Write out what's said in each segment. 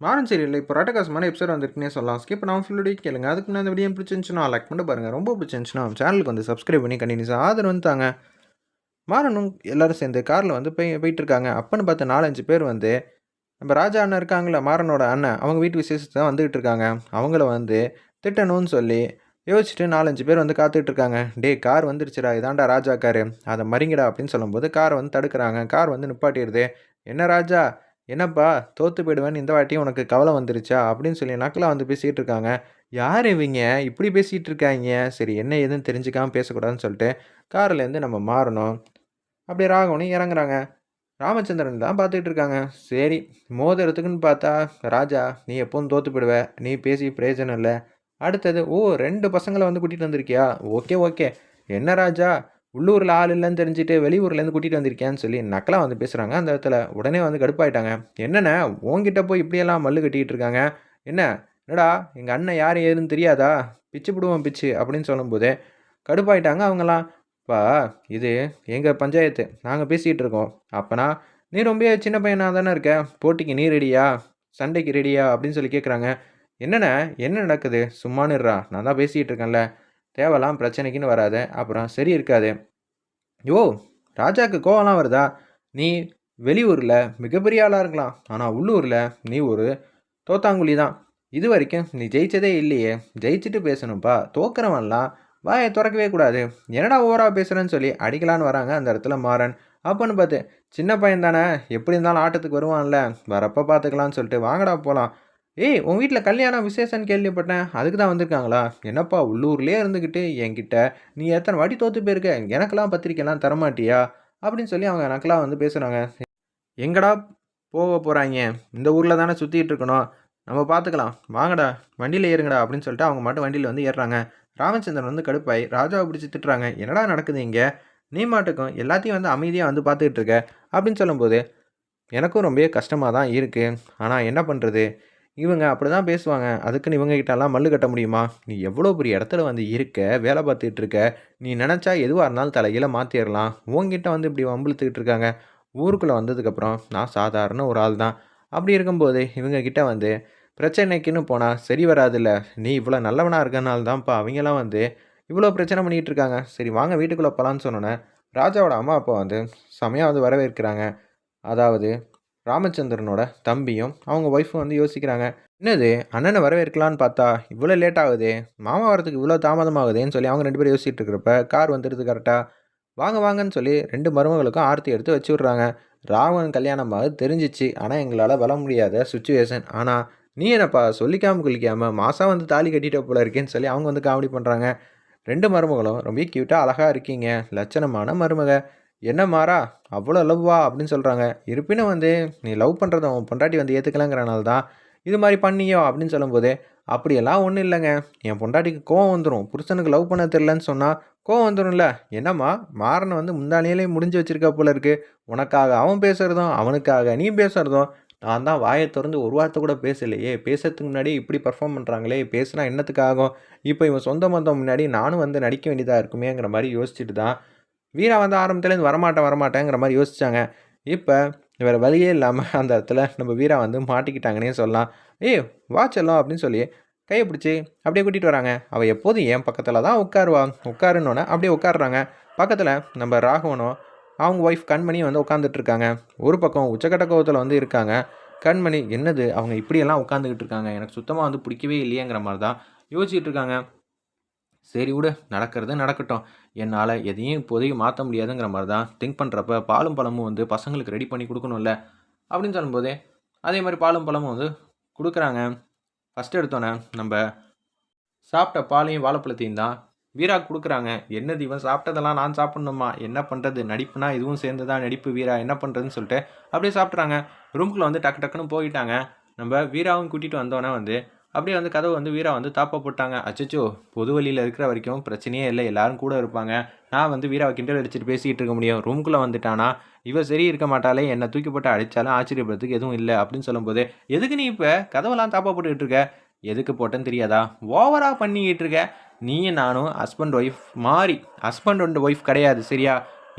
மாறன் இல்லை இப்போ ரட்டகாசமான எபிசோட் வந்திருக்குன்னே சொல்லலாம். ஸ்கிப் நான் ஃபுல்லோடய கேளுங்க. அதுக்கு நான் இந்த வீடியோ பிடிச்சிருந்துச்சுன்னா லைக் பண்ணி பாருங்கள் ரொம்ப பிடிச்சிருந்துச்சுன்னா சேனலுக்கு வந்து சப்ஸ்கிரைப் பண்ணி கண்டினியூஸாக ஆதரவு வந்துட்டாங்க மாறனும் எல்லோரும் சேர்ந்து காரில் வந்து போய் போயிட்டு இருக்காங்க அப்பன்னு பார்த்து நாலஞ்சு பேர் வந்து நம்ம ராஜா அண்ணன் இருக்காங்களே மாறனோட அண்ணன் அவங்க வீட்டு விசேஷத்தை தான் வந்துகிட்டு இருக்காங்க. அவங்கள வந்து திட்டணும்னு சொல்லி யோசிச்சுட்டு நாலஞ்சு பேர் வந்து காத்துட்டு இருக்காங்க. டே கார் வந்துருச்சுடா. இதாண்டா ராஜா காரு. அதை மறிங்கடா அப்படின்னு சொல்லும்போது காரை வந்து தடுக்கிறாங்க. கார் வந்து நிப்பாட்டிடுது. என்ன ராஜா? என்னப்பா தோற்று போயிடுவேன்னு இந்த வாட்டியும் உனக்கு கவலை வந்துருச்சா? அப்படின்னு சொல்லி நக்கலாக வந்து பேசிகிட்டு இருக்காங்க. யார் இவங்க? இப்படி பேசிகிட்டு இருக்காங்க. சரி என்ன ஏதுன்னு தெரிஞ்சுக்காமல் பேசக்கூடாதுன்னு சொல்லிட்டு கார்லேருந்து நம்ம மாறணும். அப்படியே ராகவனும் இறங்குறாங்க. ராமச்சந்திரன் தான் பார்த்துட்டு இருக்காங்க. சரி மோதிரத்துக்குன்னு பார்த்தா ராஜா நீ எப்போதும் தோற்று போயிடுவ. நீ பேசி பிரயோஜனம் இல்லை. அடுத்தது ஓ ரெண்டு பசங்களை வந்து கூட்டிகிட்டு வந்திருக்கியா? Okay okay. என்ன ராஜா? உள்ளூரில் ஆள் இல்லைன்னு தெரிஞ்சுட்டு வெளியூர்லேருந்து கூட்டிகிட்டு வந்திருக்கேன்னு சொல்லி நக்கலாக வந்து பேசுகிறாங்க அந்த இடத்துல உடனே வந்து கடுப்பாயிட்டாங்க. என்னென்ன உங்ககிட்ட போய் இப்படியெல்லாம் மல்லு கட்டிக்கிட்டு இருக்காங்க? என்ன? என்னடா எங்கள் அண்ணன் யார் ஏதுன்னு தெரியாதா? பிச்சு பிடுவோம் பிச்சு அப்படின்னு சொல்லும்போது கடுப்பாயிட்டாங்க அவங்களாம் பா இது எங்கள் பஞ்சாயத்து. நாங்கள் பேசிகிட்டு இருக்கோம். அப்போனா நீ ரொம்ப சின்ன பையனாக தானே இருக்க? போட்டிக்கு நீ ரெடியா? சண்டைக்கு ரெடியா? அப்படின்னு சொல்லி கேட்குறாங்க என்னண்ணே என்ன நடக்குது? சும்மானுடுறா நான் தான் பேசிகிட்டு இருக்கேன்ல. தேவலாம் பிரச்சனைக்குன்னு வராது. அப்புறம் சரி இருக்காது. யோ ராஜாவுக்கு கோவம்லாம் வருதா? நீ வெளியூரில் மிகப்பெரிய ஆளாக இருக்கலாம். ஆனால் உள்ளூரில் நீ ஒரு தோத்தாங்குழி தான் இது வரைக்கும் நீ ஜெயிச்சதே இல்லையே. ஜெயிச்சுட்டு பேசணும்ப்பா தோக்குறவன்லாம் வாயை திறக்கவே கூடாது. என்னடா ஓவராக பேசுகிறேன்னு சொல்லி அடிக்கலான்னு வராங்க அந்த இடத்துல மாறன். அப்போன்னு பார்த்து சின்ன பையன் தானே எப்படி இருந்தாலும் ஆட்டத்துக்கு வருவான்ல. வரப்போ பார்த்துக்கலான்னு சொல்லிட்டு வாங்கடா போகலாம் ஏய் உன் வீட்டில் கல்யாணம் விசேஷம்னு கேள்விப்பட்டேன். அதுக்கு தான் வந்திருக்காங்களா? என்னப்பா உள்ளூர்லேயே இருந்துக்கிட்டு என்கிட்ட நீ எத்தனை வாட்டி தோற்று போயிருக்க? எனக்கெல்லாம் பத்திரிக்கைலாம் தரமாட்டியா? அப்படின்னு சொல்லி அவங்க எனக்கெல்லாம் வந்து பேசுகிறாங்க எங்கடா போக போகிறாங்க இந்த ஊரில் தானே சுற்றிட்டு இருக்கணும். நம்ம பார்த்துக்கலாம் வாங்கடா வண்டியில் ஏறுங்கடா அப்படின்னு சொல்லிட்டு அவங்க மட்டும் வண்டியில் வந்து ஏறுறாங்க. ராமச்சந்திரன் வந்து கடுப்பாய் ராஜாவை பிடிச்சி திட்டுறாங்க. என்னடா நடக்குது இங்கே? நீ மாட்டுக்கும் எல்லாத்தையும் வந்து அமைதியாக வந்து பார்த்துக்கிட்டு இருக்க. அப்படின்னு சொல்லும்போது எனக்கும் ரொம்ப கஷ்டமாக தான் இருக்குது ஆனால் என்ன பண்ணுறது இவங்க அப்படி தான் பேசுவாங்க. அதுக்குன்னு இவங்க கிட்டலாம் மல்லு கட்ட முடியுமா? நீ எவ்வளோ பெரிய இடத்துல வந்து இருக்க வேலை பார்த்துட்டு இருக்க நீ நினச்சா எதுவாக இருந்தாலும் தலையில் மாற்றிடலாம் உங்ககிட்ட வந்து இப்படி வம்பிழுத்துக்கிட்டு இருக்காங்க. ஊருக்குள்ளே வந்ததுக்கப்புறம் நான் சாதாரண ஒரு ஆள் தான் அப்படி இருக்கும்போது இவங்க கிட்டே வந்து பிரச்சனைக்குன்னு போனால் சரி வராதுல்ல. நீ இவ்வளோ நல்லவனாக இருக்கனால தான்ப்பா அவங்கெல்லாம் வந்து இவ்வளோ பிரச்சனை பண்ணிகிட்டு இருக்காங்க. சரி வாங்க வீட்டுக்குள்ளே போகலான்னு சொன்னோன்னே ராஜாவோட அம்மா அப்பா வந்து செமையாக வந்து வரவேற்கிறாங்க. அதாவது ராமச்சந்திரனோட தம்பியும் அவங்க ஒய்ஃபும் வந்து யோசிக்கிறாங்க என்னது அண்ணனை வரவேற்கலான்னு பார்த்தா இவ்வளோ லேட் ஆகுது மாமா வரதுக்கு இவ்வளோ தாமதமாகுதேன்னு சொல்லி அவங்க ரெண்டு பேரும் யோசிச்சுட்டு இருக்கிறப்ப கார் வந்துடுது கரெக்டாக வாங்க வாங்கன்னு சொல்லி ரெண்டு மருமகளுக்கும் ஆர்த்தி எடுத்து வச்சு விட்றாங்க. ராவணன் கல்யாணமாக தெரிஞ்சிச்சு. ஆனால் எங்களால் வர முடியாத சுச்சுவேஷன் ஆனால் நீ என்னப்பா சொல்லிக்காமல் குளிக்காமல் மாதம் வந்து தாலி கட்டிட்ட போல இருக்கேன்னு சொல்லி அவங்க வந்து காமெடி பண்ணுறாங்க ரெண்டு மருமகளும் ரொம்ப க்யூட்டாக அழகாக இருக்கீங்க. லட்சணமான மருமக. என்ன மாறா? அவ்வளோ லவ்வா அப்படின்னு சொல்கிறாங்க இருப்பினும் வந்து நீ லவ் பண்ணுறத உன் பொண்டாட்டி வந்து ஏற்றுக்கலாங்கிறனால தான் இது மாதிரி பண்ணியோ? அப்படின்னு சொல்லும்போது அப்படியெல்லாம் ஒன்றும் இல்லைங்க. என் பொண்டாட்டிக்கு கோவம் வந்துடும் புருஷனுக்கு லவ் பண்ண தெரிலன்னு சொன்னால் கோவம் வந்துடும்ல என்னம்மா? மாறனை வந்து முந்தானியிலே முடிஞ்சு வச்சுருக்க போல இருக்குது உனக்காக அவன் பேசுகிறதும் அவனுக்காக நீ பேசுகிறதும் நான் தான் வாயை திறந்து ஒரு வார்த்தை கூட பேசலையே. பேசுறதுக்கு முன்னாடி இப்படி பர்ஃபார்ம் பண்ணுறாங்களே பேசுனா என்னத்துக்காகும் இப்போ இவன் சொந்த மந்தம் முன்னாடி நானும் வந்து நடிக்க வேண்டியதாக இருக்குமேங்கிற மாதிரி யோசிச்சுட்டு தான் வீரா வந்து ஆரம்பத்துலேருந்து வரமாட்டேன் வரமாட்டேங்கிற மாதிரி யோசிச்சாங்க. இப்போ வேறு வழியே இல்லாமல் அந்த இடத்துல நம்ம வீரா வந்து மாட்டிக்கிட்டாங்கன்னே சொல்லலாம். ஏய் வா அப்படின்னு சொல்லி கையை பிடிச்சி அப்படியே கூட்டிகிட்டு வராங்க. அவள் எப்போதும் என் பக்கத்தில் தான் உட்காருவா. உட்காருன்னொன்னே அப்படியே உட்காடுறாங்க பக்கத்தில் நம்ம ராகவனும் அவங்க ஒய்ஃப் கண்மணி வந்து உட்காந்துட்ருக்காங்க ஒரு பக்கம் உச்சக்கட்ட கோவத்தில் வந்து இருக்காங்க. கண்மணி என்னது? அவங்க இப்படியெல்லாம் உட்காந்துக்கிட்டு இருக்காங்க. எனக்கு சுத்தமாக வந்து பிடிக்கவே இல்லையேங்கிற மாதிரி தான் யோசிச்சுட்டு இருக்காங்க. சரி விடு நடக்கிறது நடக்கட்டும். என்னால் எதையும் இப்போதைக்கு மாற்ற முடியாதுங்கிற மாதிரி தான் திங்க் பண்ணுறப்ப பாலும் பழமும் வந்து பசங்களுக்கு ரெடி பண்ணி கொடுக்கணும்ல? அப்படின்னு சொல்லும்போதே அதே மாதிரி பாலும் பழமும் வந்து கொடுக்குறாங்க. ஃபஸ்ட்டு எடுத்தோன்னே நம்ம சாப்பிட்ட பாலையும் வாழைப்பழத்தையும் தான் வீரா கொடுக்குறாங்க. என்னது இவன் சாப்பிட்டதெல்லாம் நான் சாப்பிட்ணுமா? என்ன பண்ணுறது நடிப்புனா இதுவும் சேர்ந்து தான் நடிப்பு வீரா என்ன பண்ணுறதுன்னு சொல்லிட்டு அப்படியே சாப்பிட்றாங்க ரூம்குள்ளே வந்து டக்கு டக்குன்னு போயிட்டாங்க. நம்ம வீராவும் கூட்டிகிட்டு வந்தோன்னே வந்து அப்படியே வந்து கதவு வந்து வீரா வந்து தாப்பா போட்டாங்க. அச்சச்சோ பொது வழியில் இருக்கிற வரைக்கும் பிரச்சனையே இல்லை. எல்லாரும் கூட இருப்பாங்க. நான் வந்து வீராவை கிண்டல் அடிச்சுட்டு பேசிக்கிட்டு இருக்க முடியும். ரூம்குள்ளே வந்துட்டானா? இவ சரி இருக்க மாட்டாலே என்னை தூக்கி போட்டு அடித்தாலும் ஆச்சரியப்படுறதுக்கு எதுவும் இல்லை அப்படின்னு சொல்லும்போது எதுக்கு நீ இப்போ கதவெல்லாம் தாப்பா போட்டுக்கிட்டு இருக்க? எதுக்கு போட்டேன்னு தெரியாதா? ஓவராக பண்ணிக்கிட்டு இருக்க. நீயும் நானும் ஹஸ்பண்ட் ஒய்ஃப் மாறி ஹஸ்பண்ட் அண்ட் ஒய்ஃப் கிடையாது. சரியா?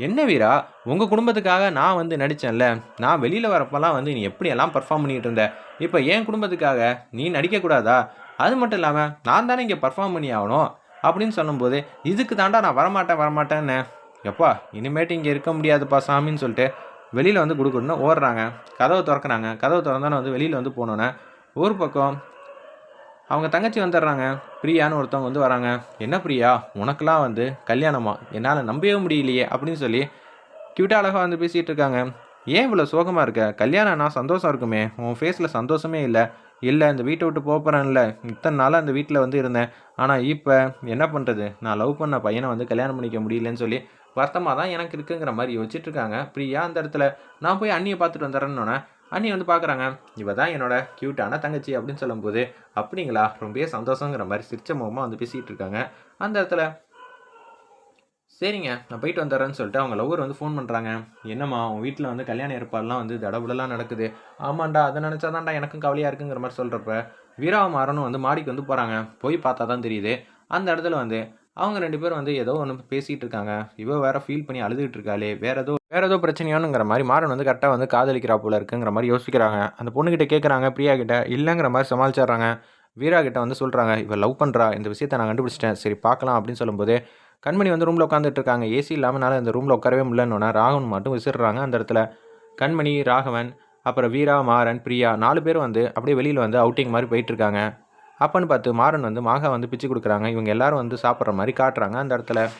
என்ன வீரா? உங்கள் குடும்பத்துக்காக நான் வந்து நடித்தேன்ல நான் வெளியில் வரப்பெல்லாம் வந்து நீ எப்படியெல்லாம் பர்ஃபார்ம் பண்ணிகிட்டு இருந்த? இப்போ என் குடும்பத்துக்காக நீ நடிக்கக்கூடாதா? அது மட்டும் இல்லாமல் நான் தானே இங்கே பர்ஃபார்ம் பண்ணி ஆகணும்? அப்படின்னு சொல்லும்போது இதுக்கு தாண்டா நான் வரமாட்டேன் வரமாட்டேன்னு. எப்பா இனிமேட்டு இங்கே இருக்க முடியாதுப்பா சாமின்னு சொல்லிட்டு வெளியில் வந்து கொடுக்கணுன்னு ஓடுறாங்க. கதவை திறக்கிறாங்க. கதவை திறந்தானே வந்து வெளியில் வந்து போனோன்னே ஒரு பக்கம் அவங்க தங்கச்சி வந்துடுறாங்க. பிரியான்னு ஒருத்தவங்க வந்து வராங்க. என்ன பிரியா? உனக்கெலாம் வந்து கல்யாணமா? என்னால் நம்பவே முடியலையே அப்படின்னு சொல்லி க்யூட்டாக அழகாக வந்து பேசிகிட்டு இருக்காங்க. ஏன் இவ்வளோ சோகமாக இருக்க? கல்யாணம்னா சந்தோஷம் இருக்குமே. உன் ஃபேஸில் சந்தோஷமே இல்லை. இல்லை இந்த வீட்டை விட்டு போகிறேன்ல இத்தனை நாளாக அந்த வீட்டில் வந்து இருந்தேன். ஆனால் இப்போ என்ன பண்ணுறது நான் லவ் பண்ண பையனை வந்து கல்யாணம் பண்ணிக்க முடியலன்னு சொல்லி வருத்தமாக தான் எனக்கு இருக்குங்கிற மாதிரி யோசிச்சுட்டு இருக்காங்க. பிரியா அந்த இடத்துல நான் போய் அண்ணியை பார்த்துட்டு வந்துடுறேன்னொன்னே அண்ணி வந்து பார்க்குறாங்க இவ தான் என்னோட க்யூட்டான தங்கச்சி அப்படின்னு சொல்லும்போது அப்படிங்களா? ரொம்பவே சந்தோஷங்கிற மாதிரி சிரிச்ச முகமாக வந்து பேசிகிட்டு இருக்காங்க. அந்த இடத்துல சரிங்க நான் போயிட்டு வந்துடுறேன்னு சொல்லிட்டு அவங்க லவ்வர் வந்து ஃபோன் பண்ணுறாங்க என்னம்மா உன் வீட்டில் வந்து கல்யாண ஏற்பாடுலாம் வந்து தடபுடலாம் நடக்குது. ஆமாண்டா அதை நினச்சா தான்டா எனக்கும் கவலையாக இருக்குங்கிற மாதிரி சொல்கிறப்ப வீராமாறனும் வந்து மாடிக்கு வந்து போகிறாங்க போய் பார்த்தா தான் தெரியுது. அந்த இடத்துல வந்து அவங்க ரெண்டு பேரும் வந்து ஏதோ ஒன்று பேசிகிட்டு இருக்காங்க. இவ வேறு ஃபீல் பண்ணி அழுதுகிட்டு இருக்காளே. வேறு ஏதோ வேறு ஏதோ பிரச்சனையோனுங்கிற மாதிரி மாறன் வந்து கரெக்டாக வந்து காதலிக்கிறா போல இருக்குங்கிற மாதிரி யோசிக்கிறாங்க. அந்த பொண்ணுக்கிட்ட கேட்குறாங்க பிரியா கிட்ட இல்லைங்கிற மாதிரி சமாளிச்சிடுறாங்க. வீரா கிட்ட வந்து சொல்கிறாங்க இவள் லவ் பண்ணுறா இந்த விஷயத்தை நான் கண்டுபிடிச்சிட்டேன். சரி பார்க்கலாம் அப்படின்னு சொல்லும்போது கண்மணி வந்து ரூமில் உட்காந்துட்டு இருக்காங்க ஏசி இல்லாமனால இந்த ரூமில் உட்காரவே முடியலன்னு ராகவன் மட்டும் விசிடுறாங்க அந்த இடத்துல. கண்மணி ராகவன் அப்புறம் வீரா மாறன் பிரியா நாலு பேரும் வந்து அப்படியே வெளியில் வந்து அவுட்டிங் மாதிரி போயிட்டுருக்காங்க. அப்பன்னு பார்த்து மாறன் வந்து மாகா வந்து பிச்சு கொடுக்குறாங்க. இவங்க எல்லாரும் வந்து சாப்பிட்ற மாதிரி காட்டுறாங்க அந்த இடத்துல.